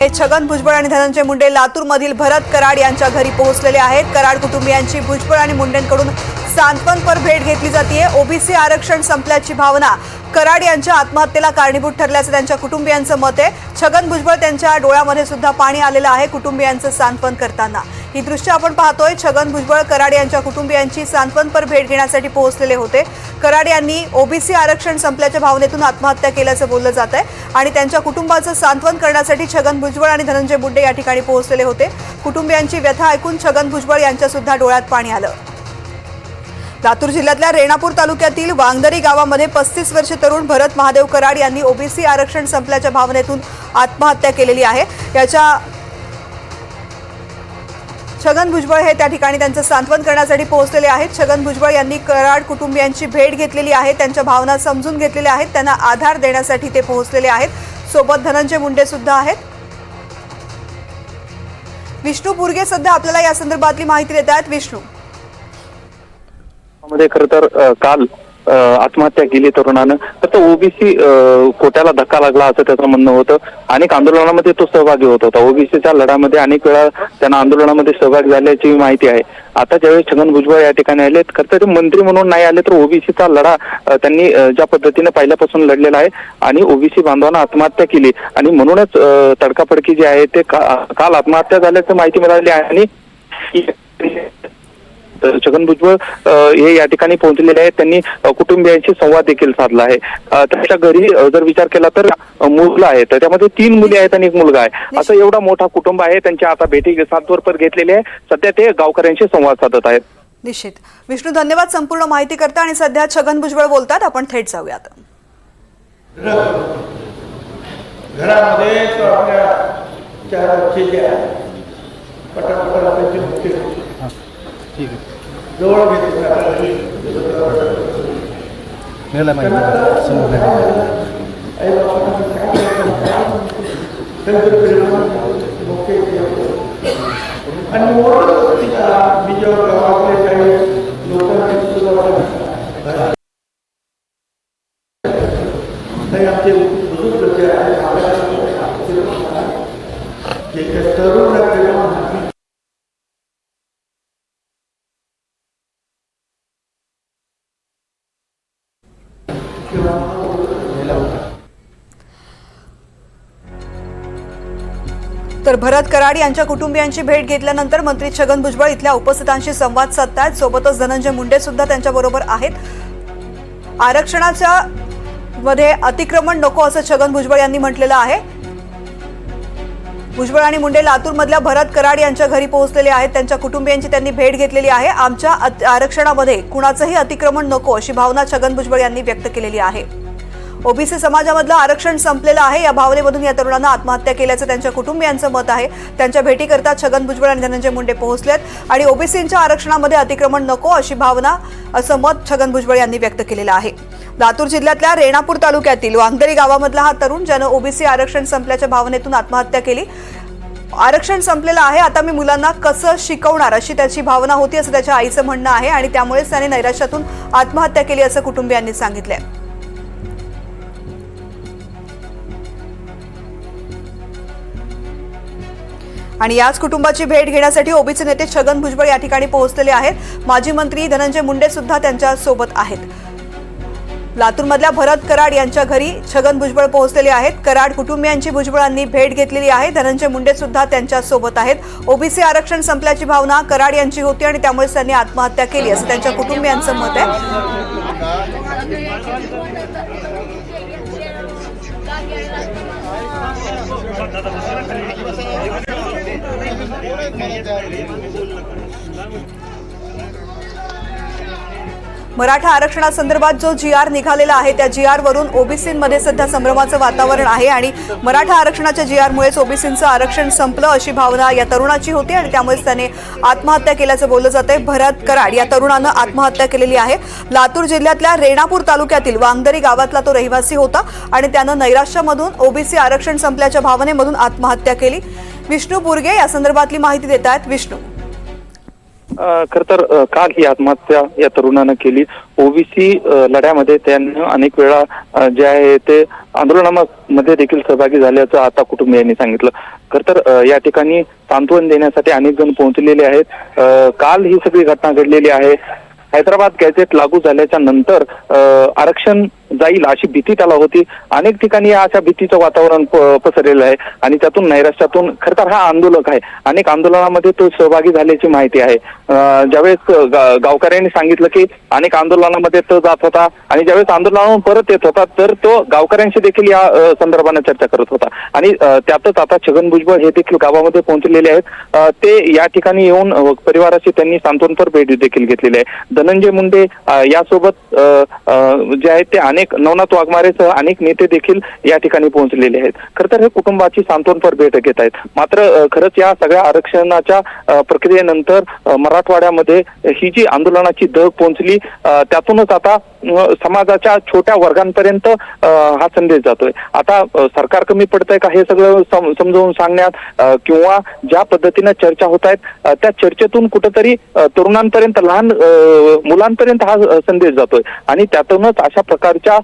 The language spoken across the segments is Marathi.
हे छगन भुजबळ आणि धनंजय मुंडे लातूरमधील भरत कराड यांच्या घरी पोहोचलेले आहेत. कराड कुटुंबियांची भुजबळ आणि मुंडेंकडून सांत्वनपर भेट घेतली जाते ओबीसी आरक्षण संपल्याची भावना कराड यांच्या आत्महत्येला कारणीभूत ठरल्याचं त्यांच्या कुटुंबियांचं मत आहे. छगन भुजबळ त्यांच्या डोळ्यामध्ये सुद्धा पाणी आलेलं आहे कुटुंबियांचं सांत्वन करताना. ही दृश्य आपण पाहतोय. छगन भुजबळ कराड यांच्या कुटुंबियांची सांत्वनपर भेट घेण्यासाठी पोहोचलेले होते. कराड यांनी ओबीसी आरक्षण संपल्याच्या भावनेतून आत्महत्या केल्याचं बोललं जात आहे आणि त्यांच्या कुटुंबाचं सांत्वन करण्यासाठी छगन भुजबळ आणि धनंजय मुंडे या ठिकाणी पोहोचलेले होते. कुटुंबियांची व्यथा ऐकून छगन भुजबळ यांच्या सुद्धा डोळ्यात पाणी आलं. लातूर जिल्ह्यातल्या रेणापूर तालुक्यातील वांगदरी गावामध्ये पस्तीस वर्ष तरुण भरत महादेव कराड यांनी ओबीसी आरक्षण संपल्याच्या भावनेतून आत्महत्या केलेली आहे. याच्या छगन भुजबळ हे त्या ठिकाणी त्यांचं सांत्वन करण्यासाठी पोहोचलेले आहेत. छगन भुजबळ यांनी कराड कुटुंबियांची भेट घेतलेली आहे. त्यांच्या भावना समजून घेतलेल्या आहेत. त्यांना आधार देण्यासाठी ते पोहोचलेले आहेत. सोबत धनंजय मुंडे सुद्धा आहेत. विष्णू बुर्गे सध्या आपल्याला या संदर्भातली माहिती देत आहेत. विष्णू. मध्ये खर तर काल आत्महत्या केली तरुणानं फक्त ओबीसी कोट्याला धक्का लागला असं त्याचं म्हणणं होतं. अनेक आंदोलनामध्ये तो सहभागी होत होता. ओबीसीच्या लढ्यामध्ये अनेक वेळा त्यांना आंदोलनामध्ये सहभागी झाल्याची माहिती आहे. आता ज्यावेळेस छगन भुजबळ या ठिकाणी आले खरं तर मंत्री म्हणून नाही आले तर ओबीसीचा लढा त्यांनी ज्या पद्धतीने पहिल्यापासून लढलेला आहे आणि ओबीसी बांधवांना आत्महत्या केली. आणि म्हणूनच तडकाफडकी जे आहे ते काल आत्महत्या झाल्याचं माहिती मिळाली आहे आणि तर छगन भुजबळ हे या ठिकाणी पोहोचलेले आहेत. त्यांनी कुटुंबियांशी संवाद देखील साधला आहे. त्यांच्या घरी जर विचार केला तर मुलं आहेत. तर त्यामध्ये तीन मुली आहेत आणि एक मुलगा आहे. असं एवढा मोठा कुटुंब आहे. त्यांच्या आता भेटी सातवर घेतलेली आहे सध्या ते गावकऱ्यांशी संवाद साधत आहेत. निश्चित. विष्णू धन्यवाद संपूर्ण माहिती करता आणि सध्या छगन भुजबळ बोलतात. आपण थेट जाऊयात घरामध्ये ठीक आहे जवळ घेतली मिळाला माहिती समोर नाही. आई बाबांना सांगितलं त्यांचं परिणाम मुक्ती आणि मोठं तिला मी जेव्हा गावाकडे काही लोकांनी भरत कराड यांच्या कुटुंबियांची भेट घेतल्यानंतर मंत्री छगन भुजबळ इथल्या उपस्थितांशी संवाद साधतायत. सोबतच धनंजय मुंडे सुद्धा त्यांच्याबरोबर आहेत. आरक्षणाच्या मध्ये अतिक्रमण नको असं छगन भुजबळ यांनी म्हटलेलं आहे. भुजबळ आणि मुंडे लातूरमधल्या भरत कराड यांच्या घरी पोहोचलेले आहेत. त्यांच्या कुटुंबियांची त्यांनी भेट घेतलेली आहे. आमच्या अत- आरक्षणामध्ये कुणाचंही अतिक्रमण नको अशी भावना छगन भुजबळ यांनी व्यक्त केलेली आहे. ओबीसी समाजामधलं आरक्षण संपलेलं आहे. या भावनेमधून या तरुणांना आत्महत्या केल्याचं त्यांच्या कुटुंबियांचं मत आहे. त्यांच्या भेटीकरता छगन भुजबळ आणि धनंजय मुंडे पोहोचलेत. आणि ओबीसींच्या आरक्षणामध्ये अतिक्रमण नको अशी भावना असं मत छगन भुजबळ यांनी व्यक्त केलेलं आहे. लातूर जिल्ह्यातल्या रेणापूर तालुक्यातील वांगदरी गावामधला हा तरुण ज्यानं ओबीसी आरक्षण संपल्याच्या भावनेतून आत्महत्या केली. आरक्षण संपलेलं आहे. आता मी मुलांना कसं शिकवणार अशी त्याची भावना होती असं त्याच्या आईचं म्हणणं आहे. आणि त्यामुळेच त्याने नैराश्यातून आत्महत्या केली असं कुटुंबियांनी सांगितलंय. आणि याच कुटुंबाची भेट घेण्यासाठी ओबीसी नेते छगन भुजबळ या ठिकाणी पोहोचलेले आहेत. माजी मंत्री धनंजय मुंडे सुद्धा त्यांच्यासोबत आहेत. लातूरमधल्या भरत कराड यांच्या घरी छगन भुजबळ पोहोचलेले आहेत. कराड कुटुंबियांची भुजबळांनी भेट घेतलेली आहे. धनंजय मुंडे सुद्धा त्यांच्यासोबत आहेत. ओबीसी आरक्षण संपल्याची भावना कराड यांची होती आणि त्यामुळेच त्यांनी आत्महत्या केली असं त्यांच्या कुटुंबियांचं मत आहे. मराठा आरक्षणासंदर्भात जो जी आर निघालेला आहे त्या जी आरवरून ओबीसींमध्ये सध्या संभ्रमाचं वातावरण आहे आणि मराठा आरक्षणाच्या जी आरमुळेच ओबीसींचं आरक्षण संपलं अशी भावना या तरुणाची होती आणि त्यामुळेच त्याने आत्महत्या केल्याचं बोललं जात आहे भरत कराड या तरुणानं आत्महत्या केलेली आहे. लातूर जिल्ह्यातल्या रेणापूर तालुक्यातील वांगदरी गावातला तो रहिवासी होता आणि त्यानं नैराश्यामधून ओबीसी आरक्षण संपल्याच्या भावनेमधून आत्महत्या केली. विष्णू बुर्गे या संदर्भातली माहिती देत आहेत विष्णू खर तर काल ही आत्महत्या या तरुणानं केली. ओबीसी लढ्यामध्ये त्यांनी अनेक वेळा जे आहे ते आंदोलनामध्ये देखील सहभागी झाल्याचं आता कुटुंबियांनी सांगितलं. खर तर या ठिकाणी सांत्वन देण्यासाठी अनेक जण पोहोचलेले आहेत. काल ही सगळी घटना घडलेली आहे. हैदराबाद गॅझेट लागू झाल्याच्यानंतर आरक्षण जाईल अशी भीती त्याला होती. अनेक ठिकाणी अशा भीतीचं वातावरण पसरलेलं आहे. आणि त्यातून नैराश्यातून खर तर हा आंदोलक आहे. अनेक आंदोलनामध्ये तो सहभागी झाल्याची माहिती आहे. ज्यावेळेस गावकऱ्यांनी सांगितलं की अनेक आंदोलनामध्ये तो जात होता आणि ज्यावेळेस आंदोलनावरून परत येत होता तर तो गावकऱ्यांशी देखील या संदर्भाने चर्चा करत होता. आणि त्यातच आता छगन भुजबळ हे देखील गावामध्ये पोहोचलेले आहेत. ते या ठिकाणी येऊन परिवाराशी त्यांनी सांत्वनपर भेट देखील घेतलेली आहे. धनंजय मुंडे यासोबत जे आहेत ते अनेक नवनाथ वाघमारेसह अनेक नेते देखील या ठिकाणी पोहोचलेले आहेत. खरं तर हे कुटुंबाची सांत्वनपर भेट घेत आहेत. मात्र खरंच या सगळ्या आरक्षणाच्या प्रक्रियेनंतर मराठवाड्यामध्ये ही जी आंदोलनाची धग पोहोचली त्यातूनच आता समाजाच्या छोट्या वर्गांपर्यंत हा संदेश जातोय. आता सरकार कमी पडतंय का हे सगळं सम- समजावून सांगण्यात किंवा ज्या पद्धतीनं चर्चा होत आहेत त्या चर्चेतून कुठंतरी तरुणांपर्यंत लहान मुलांपर्यंत हा संदेश जातोय. आणि त्यातूनच अशा प्रकारच्या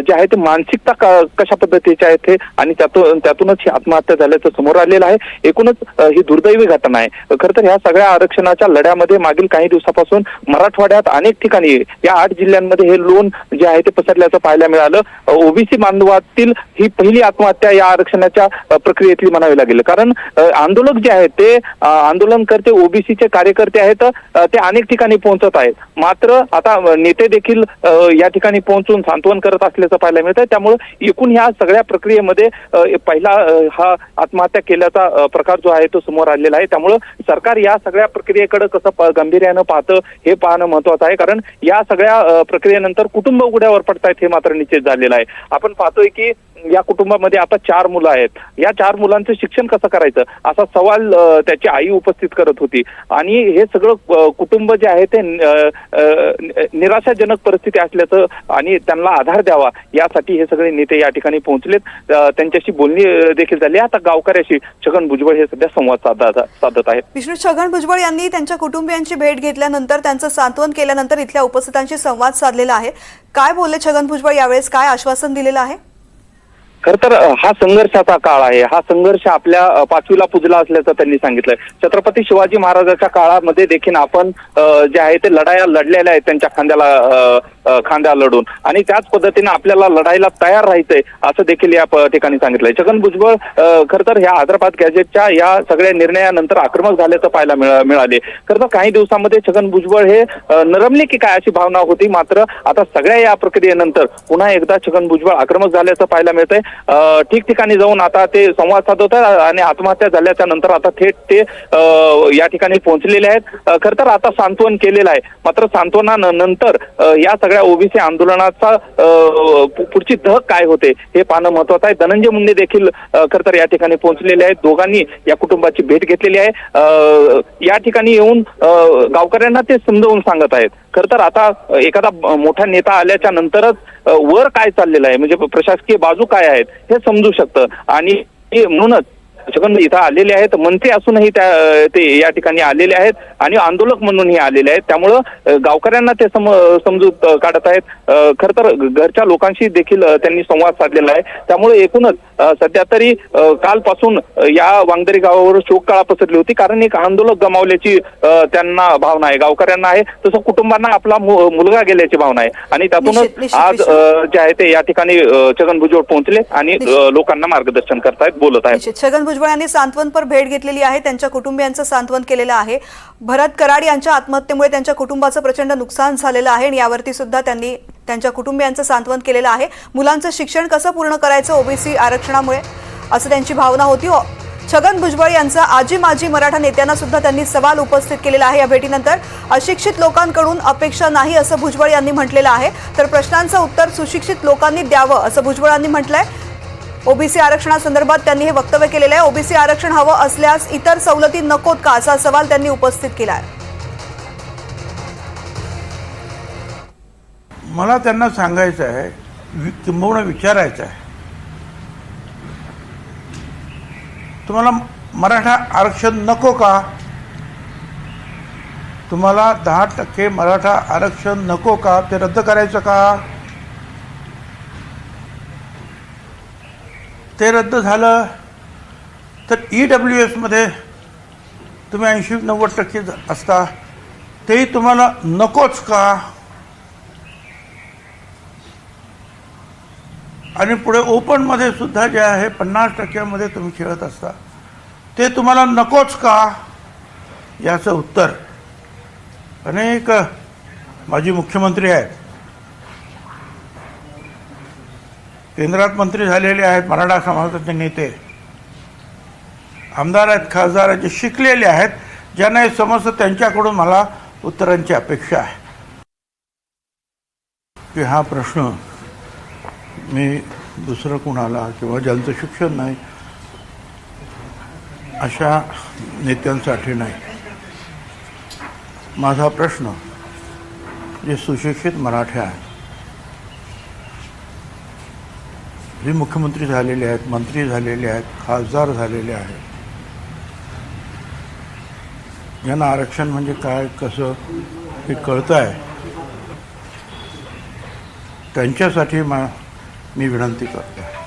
जे आहे ते मानसिकता कशा पद्धतीच्या आहेत हे आणि त्यातून त्यातूनच ही आत्महत्या झाल्याचं समोर आलेलं आहे. एकूणच ही दुर्दैवी घटना आहे. खरं तर ह्या सगळ्या आरक्षणाच्या लढ्यामध्ये मागील काही दिवसापासून मराठवाड्यात अनेक ठिकाणी या आठ जिल्ह्यांमध्ये हे लोन जे आहे ते पसरल्याचं पाहायला मिळालं. ओबीसी बांधवातील ही पहिली आत्महत्या या आरक्षणाच्या प्रक्रियेतली म्हणावी लागेल. कारण आंदोलक जे आहेत ते आंदोलनकर्ते ओबीसीचे कार्यकर्ते आहेत ते अनेक ठिकाणी पोहोचत आहेत. मात्र आता नेते देखील या ठिकाणी पोहोचून सांत्वन करत असल्याचं पाहायला मिळतं त्यामुळे एकूण ह्या सगळ्या प्रक्रियेमध्ये पहिला हा आत्महत्या केल्याचा प्रकार जो आहे तो समोर आलेला आहे. त्यामुळं सरकार या सगळ्या प्रक्रियेकडे कसं गांभीर्यानं पाहतं हे पाहणं महत्वाचं आहे. कारण या सगळ्या प्रक्रियेनंतर प्रक्रियेनंतर कुटुंब उघड्यावर पडतायत हे मात्र निश्चित झालेलं आहे. आपण पाहतोय की या कुटुंबामध्ये आता चार मुलं आहेत. या चार मुलांचं शिक्षण कसं करायचं? असा सवाल त्याची आई उपस्थित करत होती. आणि हे सगळं कुटुंब जे आहे ते अ, निराशाजनक परिस्थिती असल्याचं आणि त्यांना आधार द्यावा यासाठी हे सगळे नेते या ठिकाणी पोहोचलेत. त्यांच्याशी बोलणी देखील झाली. आता गावकऱ्याशी छगन भुजबळ हे सध्या संवाद साधा साधत आहेत. विष्णू छगन भुजबळ यांनी त्यांच्या कुटुंबियांची भेट घेतल्यानंतर त्यांचं सांत्वन केल्यानंतर इथल्या उपस्थितांशी संवाद साधलेला आहे. काय बोलले छगन भुजबळ यावेळेस? काय आश्वासन दिलेलं आहे? खर तर हा संघर्षाचा काळ आहे. हा संघर्ष आपल्या पाचवीला पुजला असल्याचं त्यांनी सांगितलंय. छत्रपती शिवाजी महाराजाच्या काळामध्ये देखील आपण जे आहे ते लढाया लढलेल्या आहेत त्यांच्या खांद्याला खांद्या लढून. आणि त्याच पद्धतीने आपल्याला लढायला तयार राहायचंय असं देखील या ठिकाणी सांगितलंय. छगन भुजबळ खर तर ह्या हैदराबाद गॅजेटच्या या सगळ्या निर्णयानंतर आक्रमक झाल्याचं पाहायला मिळा- मिळाले. खर तर काही दिवसामध्ये छगन भुजबळ हे नरमले की काय अशी भावना होती मात्र आता सगळ्या या प्रक्रियेनंतर पुन्हा एकदा छगन भुजबळ आक्रमक झाल्याचं पाहायला मिळतंय. ठिकठिकाणी जाऊन आता ते संवाद साधत आहेत आणि आत्महत्या झाल्याच्यानंतर आता थेट ते या ठिकाणी पोहोचलेले आहेत. खर तर आता सांत्वन केलेलं आहे. मात्र सांत्वनानंतर या सगळ्या ओबीसी आंदोलनाचा अ, पुढची धक काय होते हे पाहणं महत्वाचं आहे. धनंजय मुंडे देखील खर तर या ठिकाणी पोहोचलेले आहेत. दोघांनी या कुटुंबाची भेट घेतलेली आहे. या ठिकाणी येऊन गावकऱ्यांना ते समजावून सांगत आहेत. खर तर आता एखादा मोठा नेता आल्याच्या नंतरच वर काय चाललेलं आहे? म्हणजे प्रशासकीय बाजू काय आहेत? हे समजू शकतं. आणि म्हणूनच छगन इथं आलेले आहेत. मंत्री असूनही त्या ते या ठिकाणी आलेले आहेत. आणि आंदोलक म्हणूनही आलेले आहेत. त्यामुळं गावकऱ्यांना ते सम समजूत काढत आहेत. खर खरं तर घरच्या लोकांशी देखील त्यांनी संवाद साधलेला आहे. त्यामुळे एकूणच सध्या तरी कालपासून या वांगदरी गावावर शोककळा पसरली होती. कारण एक आंदोलक गमावल्याची त्यांना भावना आहे. गावकऱ्यांना आहे. तसं कुटुंबांना आपला मुलगा गेल्याची भावना आहे. आणि त्यातूनच आज जे आहे ते या ठिकाणी छगन भुजबळ पोहोचले आणि. लोकांना मार्गदर्शन करतायत बोलत आहेत. छगन भुजबळ यांनी सांत्वनपर भेट घेतलेली आहे. त्यांच्या कुटुंबियांचं सांत्वन केलेलं आहे. भरत कराड यांच्या आत्महत्येमुळे त्यांच्या कुटुंबाचं प्रचंड नुकसान झालेलं आहे आणि यावरती सुद्धा त्यांनी त्यांच्या कुटुंबियांचं सांत्वन केलेलं आहे. मुलांचं शिक्षण कसं पूर्ण करायचं ओबीसी आरक्षणामुळे? असं त्यांची भावना होती. छगन भुजबळ यांचा आजी माजी मराठा नेत्यांना सुद्धा त्यांनी सवाल उपस्थित केलेला आहे. या भेटीनंतर अशिक्षित लोकांकडून अपेक्षा नाही असं भुजबळ यांनी म्हटलेलं आहे. तर प्रश्नांचं उत्तर सुशिक्षित लोकांनी द्यावं असं भुजबळांनी म्हटलंय. ओबीसी आरक्षणासंदर्भात त्यांनी हे वक्तव्य केलेलं आहे. ओबीसी आरक्षण हवं असल्यास इतर सवलती नकोत का असा सवाल त्यांनी उपस्थित केला आहे मला त्यांना सांगायचं आहे वि- किंबहुना विचारायचं आहे. तुम्हाला मराठा आरक्षण नको का? तुम्हाला दहा टक्के मराठा आरक्षण नको का? ते रद्द करायचं का? ते रद्द झालं तर ई डब्ल्यू एसमध्ये तुम्ही ऐंशी नव्वद टक्के असता तेही तुम्हाला नकोच का? आणि पुढे ओपनमध्ये सुद्धा जे आहे पन्नास टक्क्यामध्ये तुम्ही खेळत असता. ते तुम्हाला नकोच का? याचं उत्तर. अनेक माजी मुख्यमंत्री आहेत. केंद्रात मंत्री झालेले आहेत मराठा समाजाचे नेते. आमदार आहेत खासदार आहेत जे शिकलेले आहेत ज्यांना हे समजतं त्यांच्याकडून मला उत्तरांची अपेक्षा आहे. की हा प्रश्न मी दुसरं कुणाला किंवा ज्यांचं शिक्षण नाही अशा नेत्यांसाठी नाही. माझा प्रश्न जे सुशिक्षित मराठे आहेत जे मुख्यमंत्री झालेले आहेत मंत्री झालेले आहेत खासदार झालेले आहेत यांना आरक्षण म्हणजे काय कसं हे कळतं आहे त्यांच्यासाठी मा मी विनंती करतो